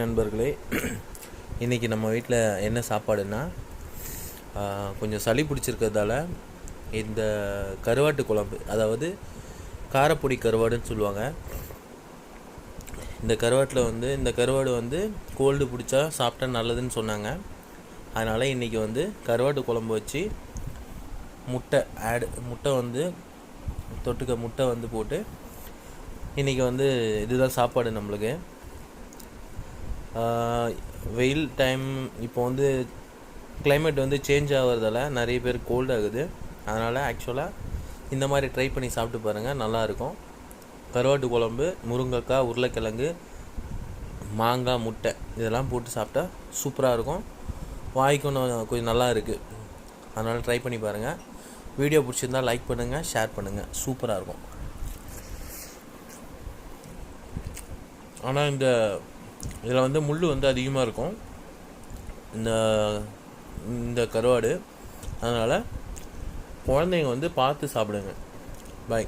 நண்பர்களே இன்றைக்கி நம்ம வீட்டில் என்ன சாப்பாடுன்னா கொஞ்சம் சளி பிடிச்சிருக்கிறதால இந்த கருவாட்டு குழம்பு அதாவது காரப்பொடி கருவாடுன்னு சொல்லுவாங்க. இந்த கருவாட்டில் வந்து இந்த கருவாடு வந்து கோல்டு பிடிச்சா சாப்பிட்டா நல்லதுன்னு சொன்னாங்க. அதனால் இன்றைக்கி வந்து கருவாட்டு குழம்பு வச்சு முட்டை ஆடு முட்டை வந்து தொட்டுக்க முட்டை வந்து போட்டு இன்றைக்கி வந்து இதுதான் சாப்பாடு நம்மளுக்கு. வெயில் டைம் இப்போ வந்து கிளைமேட் வந்து சேஞ்ச் ஆகிறதால நிறைய பேர் கோல்ட் ஆகுது. அதனால் ஆக்சுவலாக இந்த மாதிரி ட்ரை பண்ணி சாப்பிட்டு பாருங்கள் நல்லாயிருக்கும் கருவாட்டு குழம்பு முருங்கைக்காய் உருளைக்கிழங்கு மாங்காய் முட்டை இதெல்லாம் போட்டு சாப்பிட்டா சூப்பராக இருக்கும். வாய்க்கும் கொஞ்சம் நல்லா இருக்குது அதனால் ட்ரை பண்ணி பாருங்கள் வீடியோ பிடிச்சிருந்தா லைக் பண்ணுங்கள் ஷேர் பண்ணுங்கள் சூப்பராக இருக்கும். ஆனால் இந்த இதில் வந்து முள் வந்து அதிகமாக இருக்கும். இந்த இந்த கருவாடு. அதனால் குழந்தைங்க வந்து பார்த்து சாப்பிடுங்க. பாய்